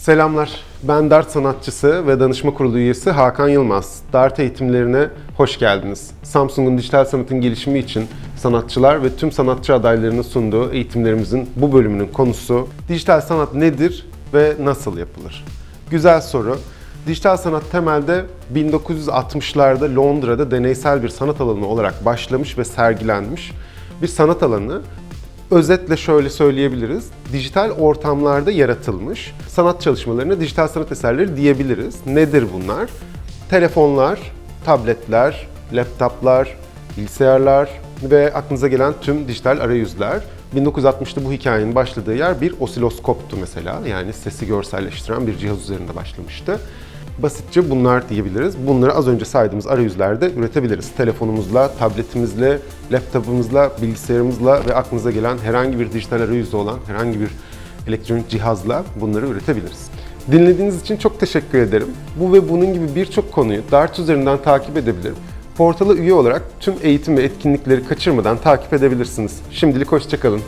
Selamlar. Ben Dart sanatçısı ve danışma kurulu üyesi Hakan Yılmaz. Dart eğitimlerine hoş geldiniz. Samsung'un dijital sanatın gelişimi için sanatçılar ve tüm sanatçı adaylarının sunduğu eğitimlerimizin bu bölümünün konusu dijital sanat nedir ve nasıl yapılır? Güzel soru. Dijital sanat temelde 1960'larda Londra'da deneysel bir sanat alanı olarak başlamış ve sergilenmiş bir sanat alanı Özetle şöyle söyleyebiliriz. Dijital ortamlarda yaratılmış sanat çalışmalarına dijital sanat eserleri diyebiliriz. Nedir bunlar? Telefonlar, tabletler, laptoplar, bilgisayarlar ve aklınıza gelen tüm dijital arayüzler. 1960'ta bu hikayenin başladığı yer bir osiloskoptu mesela. Yani sesi görselleştiren bir cihaz üzerinde başlamıştı. Basitçe bunlar diyebiliriz. Bunları az önce saydığımız arayüzlerde üretebiliriz. Telefonumuzla, tabletimizle, laptopumuzla, bilgisayarımızla ve aklınıza gelen herhangi bir dijital arayüzde olan herhangi bir elektronik cihazla bunları üretebiliriz. Dinlediğiniz için çok teşekkür ederim. Bu ve bunun gibi birçok konuyu Dart üzerinden takip edebilir. Portala üye olarak tüm eğitim ve etkinlikleri kaçırmadan takip edebilirsiniz. Şimdilik hoşçakalın.